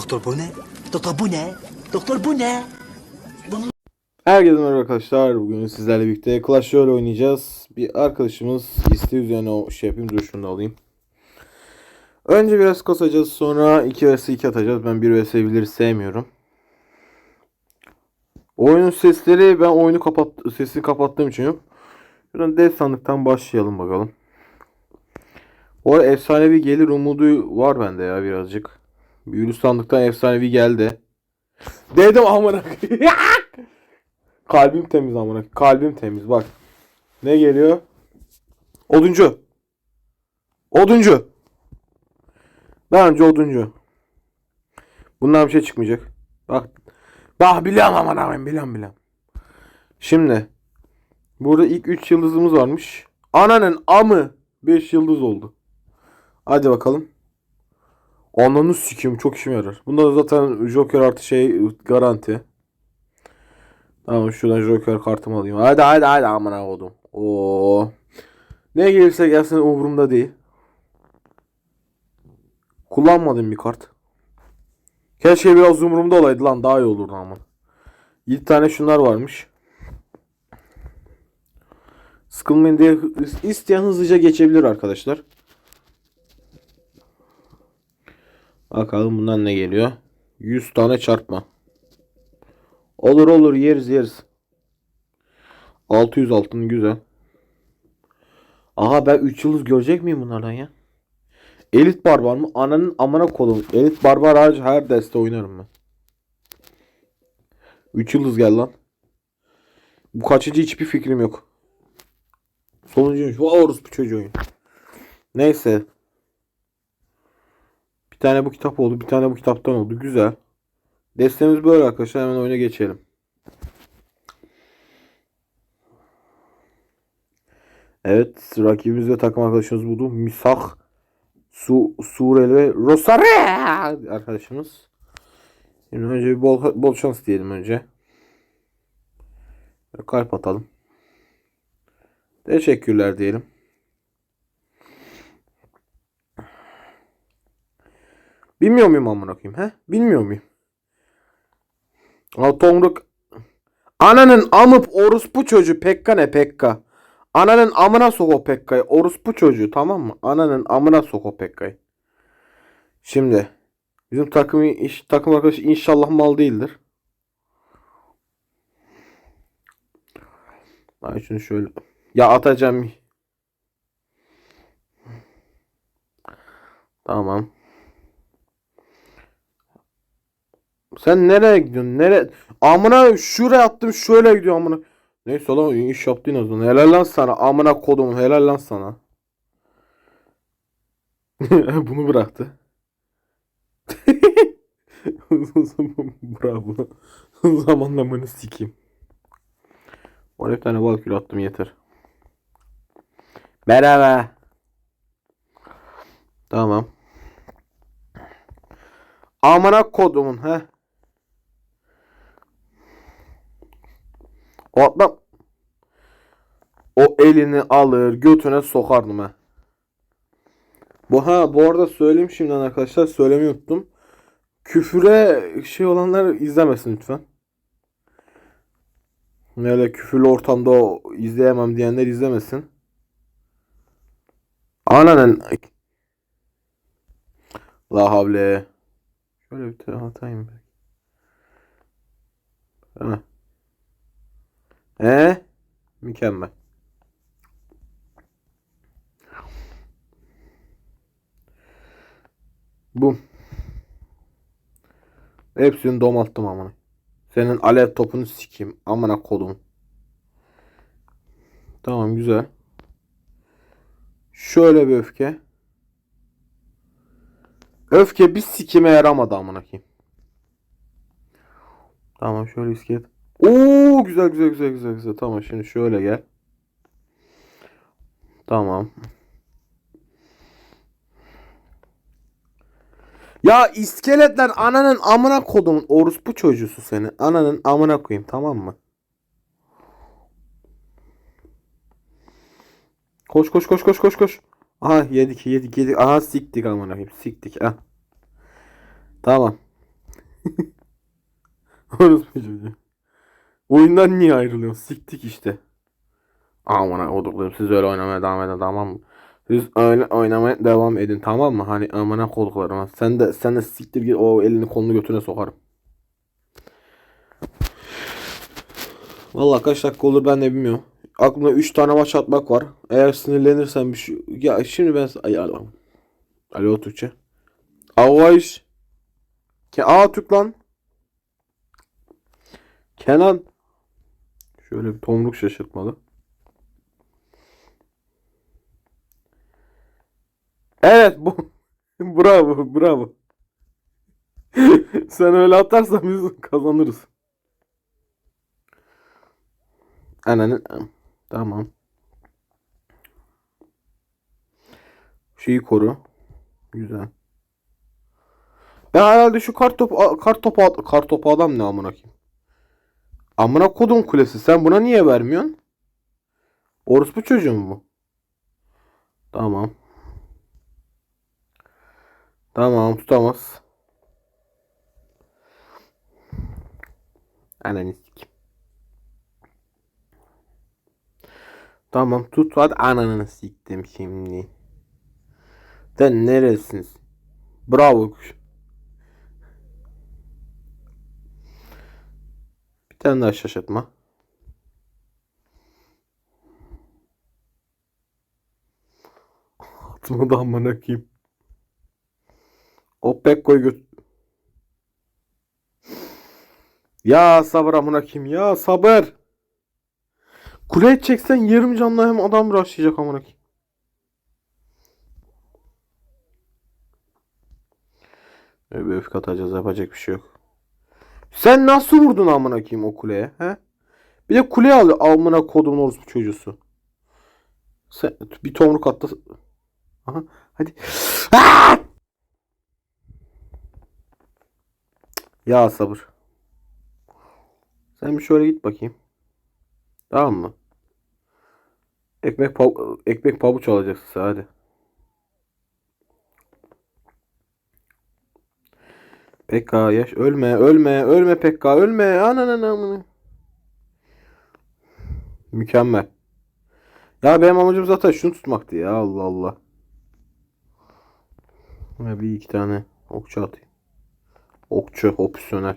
Doktor bu ne? Doktor bu ne? Doktor bu ne? Herkese merhaba arkadaşlar. Bugün sizlerle birlikte Clash Royale oynayacağız. Bir arkadaşımız isteği üzerine o şey yapayım. Dur şunu da alayım. Önce biraz kasacağız. Sonra 2 vs 2 atacağız. Ben 1 vs 1'leri sevmiyorum. Oyunun sesleri ben oyunu kapat sesini kapattığım için yok. Şuradan dev sandıktan başlayalım bakalım. Arada efsanevi gelir umudu var bende ya birazcık. Büyülü sandıktan efsanevi geldi. Dedim amına. Kalbim temiz amına. Kalbim temiz bak. Ne geliyor? Oduncu. Oduncu. Bence oduncu. Bundan bir şey çıkmayacak. Bak. Bak biliyorum aman aman biliyorum biliyorum. Şimdi. Burada ilk 3 yıldızımız varmış. Ananın amı 5 yıldız oldu. Hadi bakalım. Ananı sikeyim çok işime yarar. Bunda da zaten Joker artı şey garanti. Tamam şuradan Joker kartımı alayım. Hadi hadi hadi amına koydum. Oo. Ne gelirse gelsin umurumda değil. Kullanmadım bir kart. Keşke biraz umurumda olaydı lan daha iyi olurdu ama. 7 tane şunlar varmış. Sıkılmayın diye isteyen hızlıca geçebilir arkadaşlar. Bakalım bundan ne geliyor. 100 tane çarpma. Olur olur yeriz yeriz. 600 altın güzel. Aha ben 3 yıldız görecek miyim bunlardan ya? Elit barbar mı? Ananın amına kolum. Elit barbar hariç her deste oynarım ben. 3 yıldız gel lan. Bu kaçıncı hiçbir fikrim yok. Sonuncuymuş. Vay orospu çocuğu. Neyse. Bir tane bu kitap oldu. Bir tane bu kitaptan oldu. Güzel. Destemiz böyle arkadaşlar. Hemen oyuna geçelim. Evet. Rakibimiz ve takım arkadaşımız buldu. Misak Su Sureli ve Rosario arkadaşımız. Şimdi önce bir bol, bol şans diyelim önce. Ve Kalp atalım. Teşekkürler diyelim. Bilmiyor muyum amına koyayım he? Bilmiyor muyum? Al tomruk. Ananın amıp orospu çocuğu Pekka ne Pekka? Ananın amına sok o Pekka'yı. Orospu çocuğu tamam mı? Ananın amına sok o Pekka'yı. Şimdi bizim takım iş, takım arkadaşı inşallah mal değildir. Ay şunu şöyle. Ya atacağım. Tamam. Sen nereye gidiyorsun? Nere? Amına şuraya attım şöyle gidiyor amına. Neyse iyi iş yaptın o zaman. Helal lan sana. Amına kodum helal lan sana. Bunu bıraktı. Bravo. Zamanlamanı sikeyim. Oraya bir tane valkür attım yeter. Merhaba. Tamam. Amına kodumun he. O atla. O elini alır götüne sokardım ha. Bu ha bu arada söyleyeyim şimdiden arkadaşlar söylemeyi unuttum. Küfüre şey olanlar izlemesin lütfen. Öyle küfürlü ortamda o izleyemem diyenler izlemesin. Ananın La havle. Şöyle bir tane atayım. Ha. E mükemmel. Bu. Hepsini domalttım amına. Senin alev topunu sikeyim. Amına kodum. Tamam güzel. Şöyle bir öfke. Öfke bir sikime yaramadı amına koyayım. Tamam şöyle iskelet. Oo güzel güzel güzel güzel güzel. Tamam şimdi şöyle gel. Tamam. Ya iskeletler ananın amına kodumun orospu çocuğusu seni. Ananın amına koyayım tamam mı? Koş koş koş koş koş koş. Aha yedik yedik yedik. Aha siktik amına koyayım. Siktik. Ah. Tamam. Orospu çocuğu. Oyundan niye ayrılıyorsun? Siktik işte. Aman koduklarım siz öyle oynamaya devam edin tamam mı? Siz öyle oynamaya devam edin tamam mı? Hani amına koduklarım. Sen de sen de siktir git o elini kolunu götüne sokarım. Vallahi kaç dakika olur ben de bilmiyorum. Aklımda 3 tane maç atmak var. Eğer sinirlenirsem bir şey... Ya şimdi ben... Ay, alo. Alo Türkçe. Avaş. Ke Aa Türk lan. Kenan. Şöyle bir tomruk şaşırtmalı. Evet bu. bravo bravo. Sen öyle atarsan biz kazanırız. Ananın tamam. Şeyi koru. Güzel. Ben herhalde şu kart topu kart topu kart topu adam ne amına koyayım. Amına kodum kulesi sen buna niye vermiyorsun? Orospu çocuğu mu bu? Tamam. Tamam tutamaz. Ananı sikeyim. Tamam tut hadi ananı siktim şimdi. Sen neresiniz? Bravo kuş. Bir tane daha şaşırtma. Atma da amına koyayım. O Pekko'yu göt... Ya sabır amına koyayım ya sabır. Kuleye çeksen yarım canlı hem adam rushlayacak amına koyayım. Öyle bir öfke atacağız yapacak bir şey yok. Sen nasıl vurdun amına koyayım o kuleye he? Bir de kuleye al amına kodumun orospu çocuğusu. Sen bir tomruk attı. Aha hadi. Aa! Ya sabır. Sen bir şöyle git bakayım. Tamam mı? Ekmek pav ekmek pabuç alacaksın hadi. Pekka yaş ölme ölme ölme Pekka ölme ananın. Mükemmel. Ya benim amacım zaten şunu tutmaktı ya Allah Allah. Ya bir iki tane okçu atayım. Okçu opsiyonel.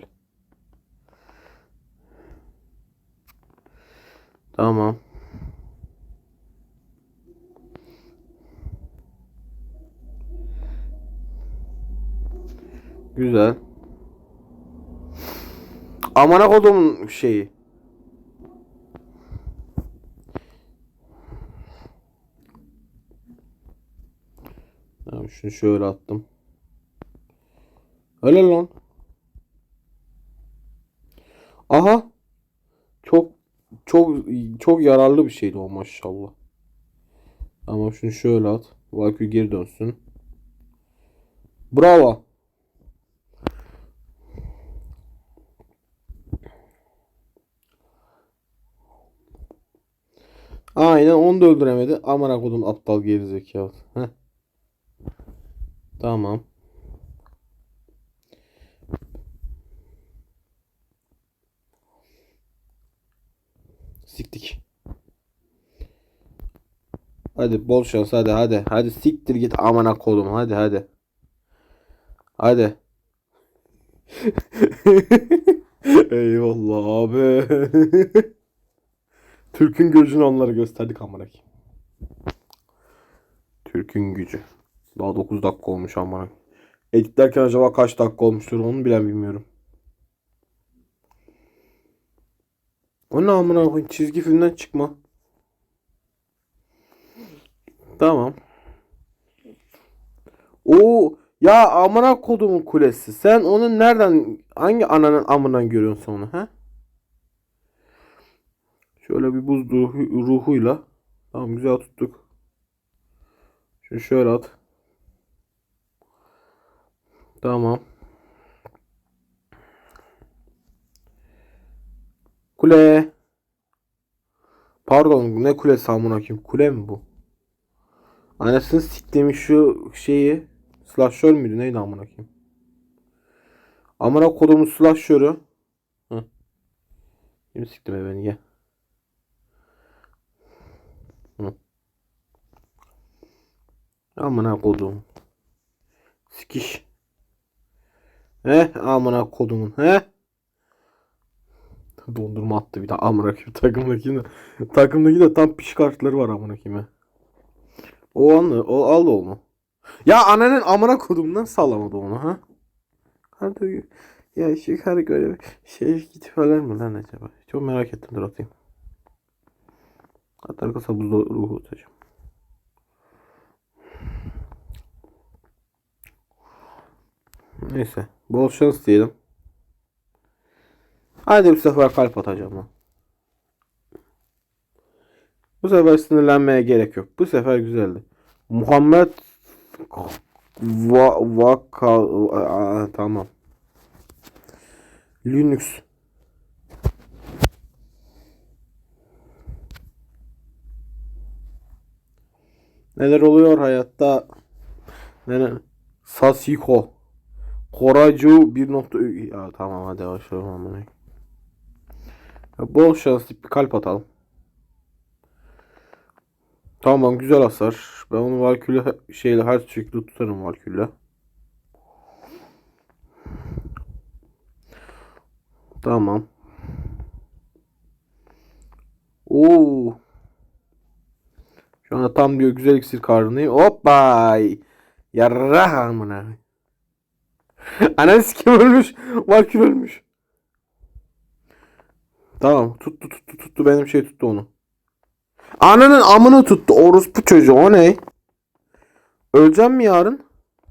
Tamam. Güzel. Amına kodumun şeyi. Tamam şunu şöyle attım. Öyle lan. Aha. Çok çok çok yararlı bir şeydi o maşallah. Ama şunu şöyle at. Valkyrie geri dönsün. Bravo. Aynen onu da öldüremedi. Aman kodum aptal gerizekalı. Heh. Tamam. Siktik. Hadi bol şans hadi hadi. Hadi siktir git amana kodum hadi hadi. Hadi. Eyvallah abi. Türk'ün gücünü onlara gösterdik amına. Türk'ün gücü. Daha 9 dakika olmuş amına. Editlerken acaba kaç dakika olmuştur onu bile bilmiyorum. O ne amına çizgi filmden çıkma. Tamam. O ya amına kodumun kulesi. Sen onu nereden hangi ananın amından görüyorsun onu ha? Şöyle bir buz ruhu, ruhuyla. Tamam güzel tuttuk. Şunu şöyle at. Tamam. Kule. Pardon ne kulesi amına koyayım? Kule mi bu? Anasını siktiğimi şu şeyi slasher müydü neydi amına koyayım? Amına kodumun slasher'ı. Hı. Şimdi siktim be beni gel. Amına kodum. Sikiş. He amına kodumun he. Dondurma attı bir de amına koyayım takımdaki de. Takımdaki de tam piş kartları var amına koyayım. O anlı o al onu. Ya ananın amına kodumdan sallamadı onu ha. Hadi ya şu karı bir şey gitmeler mi lan acaba? Çok merak ettim dur atayım. Hatta arkasına buzda ruhu atacağım. Neyse. Bol şans diyelim. Hadi bu sefer kalp atacağım lan. Bu sefer sinirlenmeye gerek yok. Bu sefer güzeldi. Muhammed Va Vaka Aa, tamam. Linux. Neler oluyor hayatta? Neler? Sasiko. Koraju 1. Ya tamam hadi başlayalım. Ya Bol şans bir kalp atalım. Tamam güzel hasar. Ben onu Valküle şeyle her şekilde tutarım Valküle. Tamam. Oo. Şu anda tam diyor güzel iksir karnıyım. Hoppa. Yarrah amına. Ananı kim ölmüş? Valkül ölmüş. Tamam tuttu tuttu tuttu benim şey tuttu onu. Ananın amını tuttu orospu çocuğu o ne? Öleceğim mi yarın?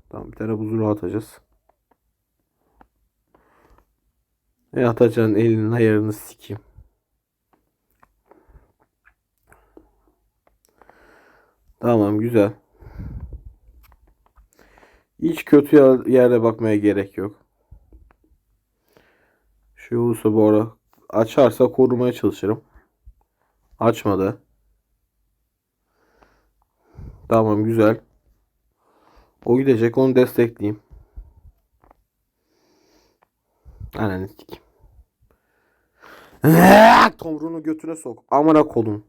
Tamam bir tane buzulu atacağız. E atacaksın elinin ayarını sikeyim. Tamam güzel. Hiç kötü yer- yerde bakmaya gerek yok. Şu olursa bu ara açarsa korumaya çalışırım. Açmadı. Tamam güzel. O gidecek onu destekleyeyim. Ananı. Tomruğunu götüne sok. Amına kodum.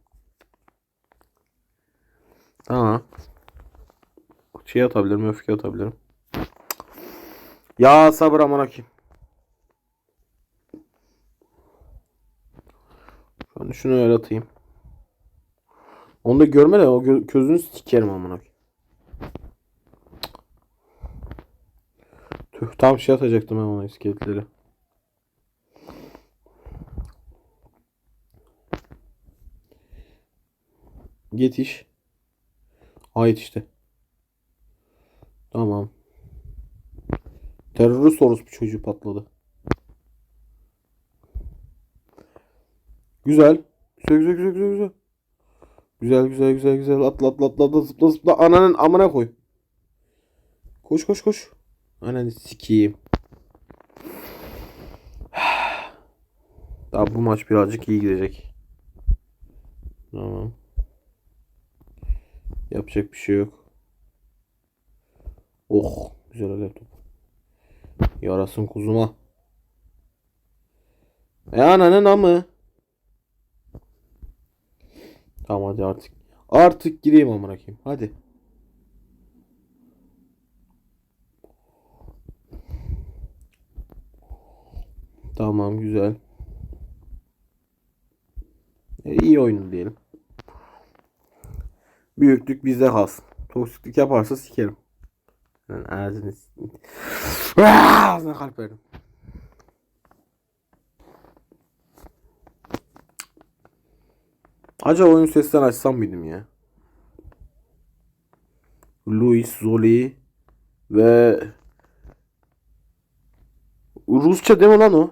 Tamam. Şey atabilirim, öfke atabilirim. Ya sabır amına kim? Şu an şunu öyle atayım. Onu da görme de o gö- gözünü sikerim amına. Tüh tam şey atacaktım ben ona iskeletleri. Yetiş. Ait işte. Tamam. Terörist orospu çocuğu patladı. Güzel. Güzel güzel güzel güzel güzel. Güzel güzel güzel güzel. Atla atla atla atla zıpla zıpla. Ananın amına koy. Koş koş koş. Ananı sikeyim. Daha bu maç birazcık iyi gidecek. Tamam. Yapacak bir şey yok. Oh. Güzel alev topu. Yarasın kuzuma. E ananın amı. Tamam hadi artık. Artık gireyim amına koyayım. Hadi. Tamam güzel. E, iyi oyun diyelim. Büyüklük bizde kalsın. Toksiklik yaparsa sikerim. Lan ağzını Ağzına kalp verdim. Acaba oyun sesten açsam mıydım ya? Luis Zoli ve Rusça değil mi lan o?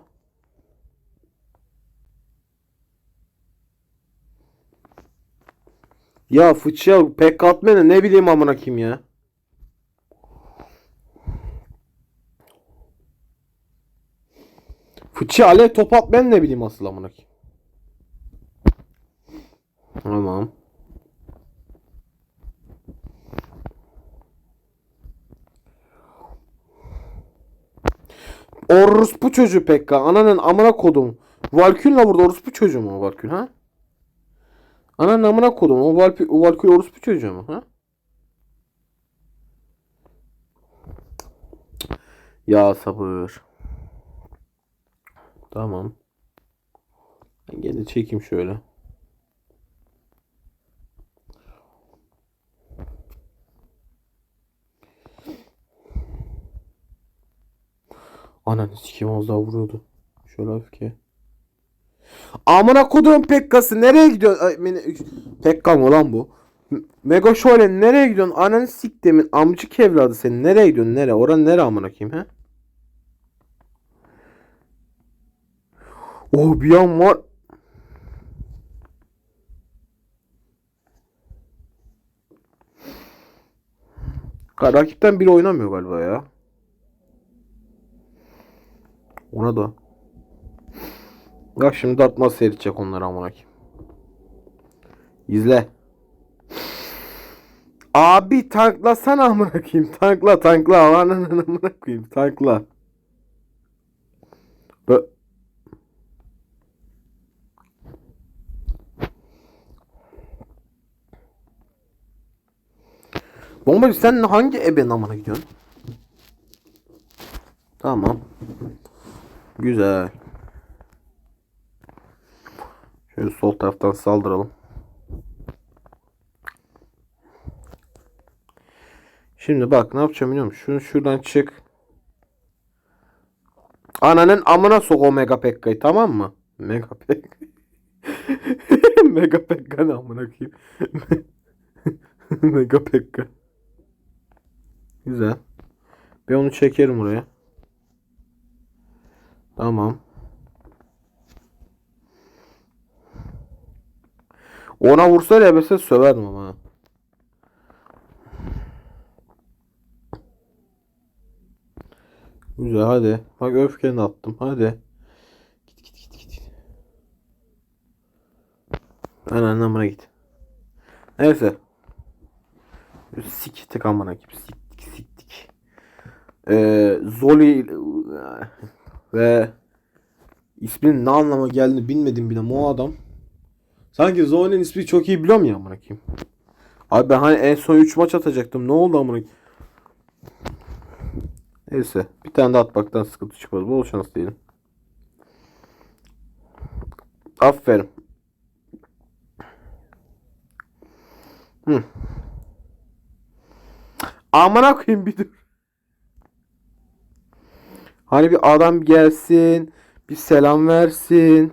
Ya fıçıya pek katmene ne bileyim amına kim ya. Fıçı alev top at ben ne bileyim asıl amına. Tamam. Orospu çocuğu Pekka. Ananın amına kodum. Valkür'le burada orospu çocuğu mu o Valkür ha? Ananın amına kodum. O Valkür, o Valkür orospu çocuğu mu ha? Ya sabır. Tamam. Ben gene çekeyim şöyle. Ananı sikeyim az daha vuruyordu. Şöyle öfke. Amına koduğum Pekka'sı nereye beni... Pekka mı lan bu? Mega Şöyle nereye gidiyorsun? Ananı siktimin amcık evladı senin. Nereye gidiyorsun? Nereye? Oran nere amına koyayım he? Oh bir an var. Rakipten biri oynamıyor galiba ya. Ona da. Bak şimdi Dartmouth seyredecek onları amına. İzle. Abi tanklasana amına koyayım. Tankla tankla. Ananı amına koyayım. Tankla. Bombacı sen hangi ebe amına gidiyorsun? Tamam. Güzel. Şöyle sol taraftan saldıralım. Şimdi bak ne yapacağım biliyor musun? Şunu şuradan çık. Ananın amına sok o Mega Pekka'yı tamam mı? Mega Pekka. Mega Pekka ne amına koyayım. Mega Pekka. Güzel. Ben onu çekerim buraya. Tamam. Ona vursa mesela söverdim ama. Güzel hadi. Bak öfkeni attım. Hadi. Git git git git. Lan anlamına git. Neyse. Siktik amına gibi. Siktik. Ee, Zoli ve isminin ne anlama geldiğini bilmedim bile o adam. Sanki Zoli'nin ismi çok iyi biliyorum ya amına koyayım. Abi ben hani en son 3 maç atacaktım. Ne oldu amına? Neyse. Bir tane de atmaktan sıkıntı çıkmaz. Bol şans diyelim. Aferin. Hı. Amına koyayım bir dur. Hani bir adam gelsin, bir selam versin.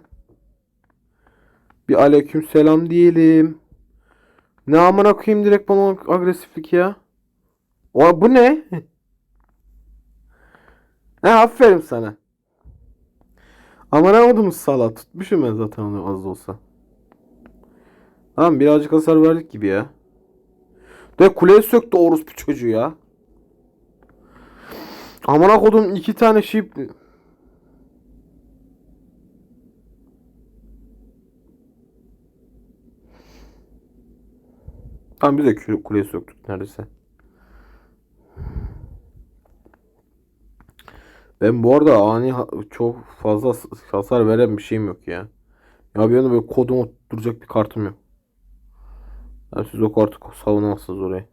Bir aleyküm selam diyelim. Ne amına koyayım direkt bana agresiflik ya. O bu ne? He aferin sana. Aman amadım sala tutmuşum ben zaten onu az olsa. Tamam birazcık hasar verdik gibi ya. De kuleye söktü orospu çocuğu ya. Amına kodum iki tane şey... Tamam biz de kule- kuleye söktük neredeyse. Ben bu arada ani çok fazla hasar veren bir şeyim yok ya. Ya bir anda böyle kodum oturacak bir kartım yok. Ya siz o kartı savunamazsınız orayı.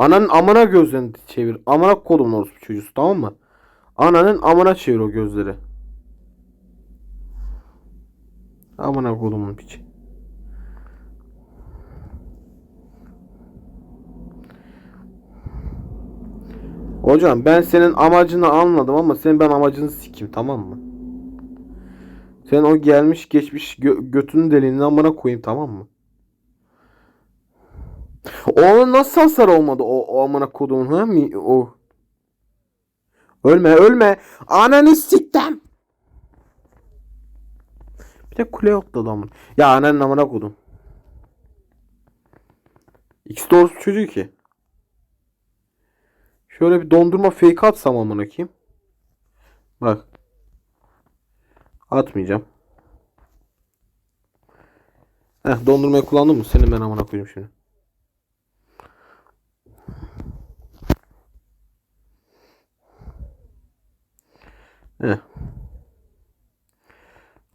Ananın amına gözlerini çevir. Amına kodum orospu çocuğusu tamam mı? Ananın amına çevir o gözleri. Amına kodumun piçi. Hocam ben senin amacını anladım ama senin ben amacını sikim tamam mı? Sen o gelmiş geçmiş gö götünün deliğini amına koyayım tamam mı? Onun nasıl hasar olmadı o, o amına koduğun ha mi o? Ölme ölme. Ananı siktim. Bir de kule yoktu adamın. Ya ananın amına kodum. İkisi doğrusu çocuğu ki. Şöyle bir dondurma fake atsam amına koyayım. Bak. Atmayacağım. Heh dondurmayı kullandım mı? Senin ben amına koyayım şimdi.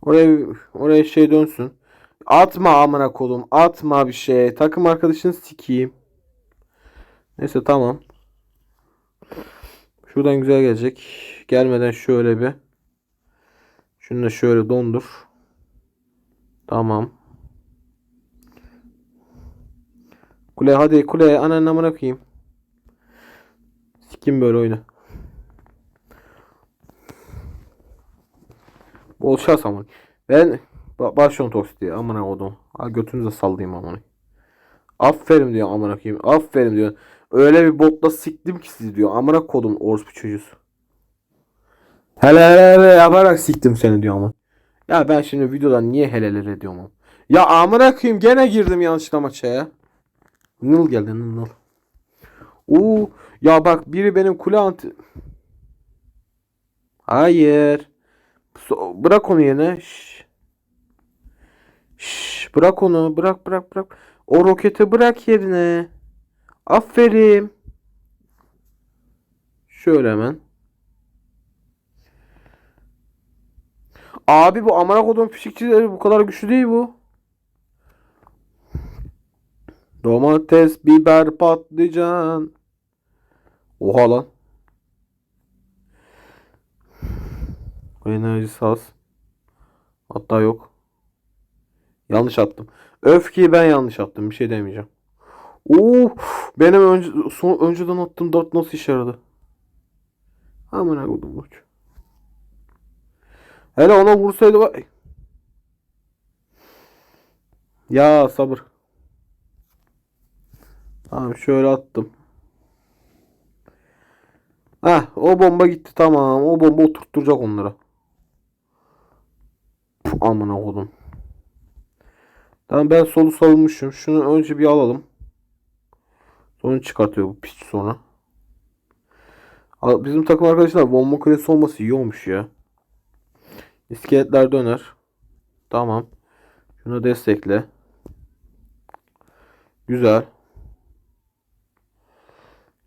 Oraya oraya şey dönsün. Atma amına kolum. Atma bir şey. Takım arkadaşını sikeyim. Neyse tamam. Şuradan güzel gelecek. Gelmeden şöyle bir. Şunu da şöyle dondur. Tamam. Kule hadi kule ananın amına koyayım. Sikim böyle oyunu. Bol şans ama. Ben ba başlıyorum toks diye amına kodum. Ha götünüze sallayayım amına. Aferin diyor amına koyayım. Aferin diyor. Öyle bir botla siktim ki sizi diyor. Amına kodum orospu çocuğusu. Hele hele hele yaparak siktim seni diyor ama. Ya ben şimdi videodan niye hele hele diyorum ama. Ya amına koyayım gene girdim yanlışlıkla maça ya. Nıl geldi nıl nıl. Oo ya bak biri benim kule anti... Hayır. So- bırak onu yerine. Şş. Şş, bırak onu. Bırak bırak bırak. O roketi bırak yerine. Aferin. Şöyle hemen. Abi bu amına kodum fişekçileri bu kadar güçlü değil bu. Domates, biber, patlıcan. Oha lan. Enerjisi az. Hatta yok. Yanlış attım. Öfkeyi ben yanlış attım. Bir şey demeyeceğim. Oo, benim önce, son, önceden attığım dart nasıl işe yaradı? Aman koydum uç. Hele ona vursaydı var. Ya sabır. Tamam şöyle attım. Heh o bomba gitti tamam. O bomba oturtturacak onlara. Amına kodum. Tamam ben solu savunmuşum. Şunu önce bir alalım. Sonra çıkartıyor bu piç sonra. Bizim takım arkadaşlar bomba kulesi olması iyi olmuş ya. İskeletler döner. Tamam. Şunu destekle. Güzel.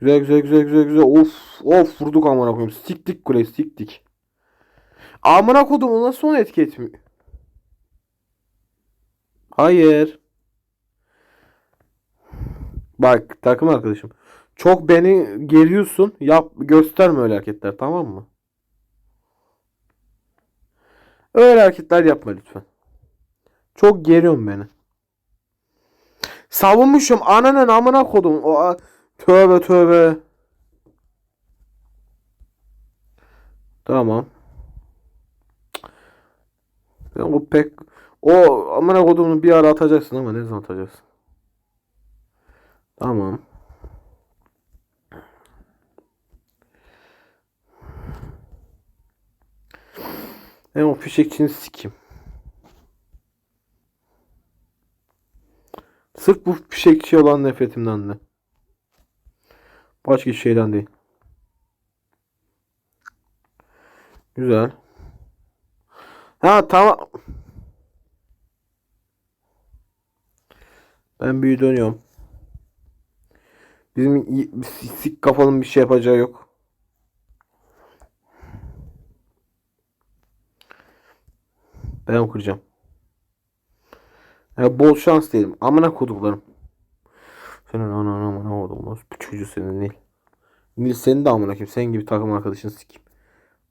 Güzel güzel güzel güzel güzel. Of of vurduk amına koyayım. Siktik kuleyi siktik. Amına kodum nasıl ona etki etmiyor? Hayır. Bak takım arkadaşım. Çok beni geriyorsun. Yap gösterme öyle hareketler tamam mı? Öyle hareketler yapma lütfen. Çok geriyorsun beni. Savunmuşum ananın amına kodum. O tövbe tövbe. Tamam. Ben o pek o amına kodumu bir ara atacaksın ama ne zaman atacaksın? Tamam. Ben o fişekçini sikeyim. Sırf bu fişekçi olan nefretimden de. Başka şeyden değil. Güzel. Ha tamam. Ben büyü dönüyorum. Bizim sik kafalım bir şey yapacağı yok. Ben kıracağım. Ya bol şans diyelim. Amına koduklarım. Senin anan amına kodum. Nasıl bir çocuğu senin değil. Nil senin de amına kim? Sen gibi takım arkadaşını sikeyim.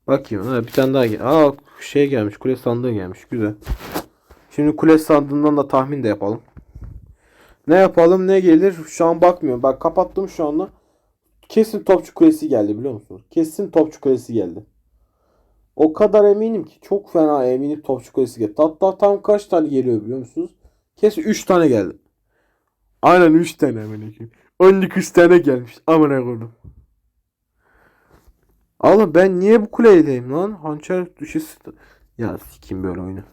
Bakayım. Ha, bir tane daha gel. Aa şey gelmiş. Kule sandığı gelmiş. Güzel. Şimdi kule sandığından da tahmin de yapalım. Ne yapalım ne gelir şu an bakmıyorum. Bak kapattım şu anda. Kesin topçu kulesi geldi biliyor musunuz? Kesin topçu kulesi geldi. O kadar eminim ki çok fena eminim topçu kulesi geldi. Hatta tam kaç tane geliyor biliyor musunuz? Kesin 3 tane geldi. Aynen 3 tane amına koyayım. 12 tane gelmiş. Amına koydum. Allah ben niye bu kuledeyim lan? Hançer düşesi... Ya sikim böyle oyunu.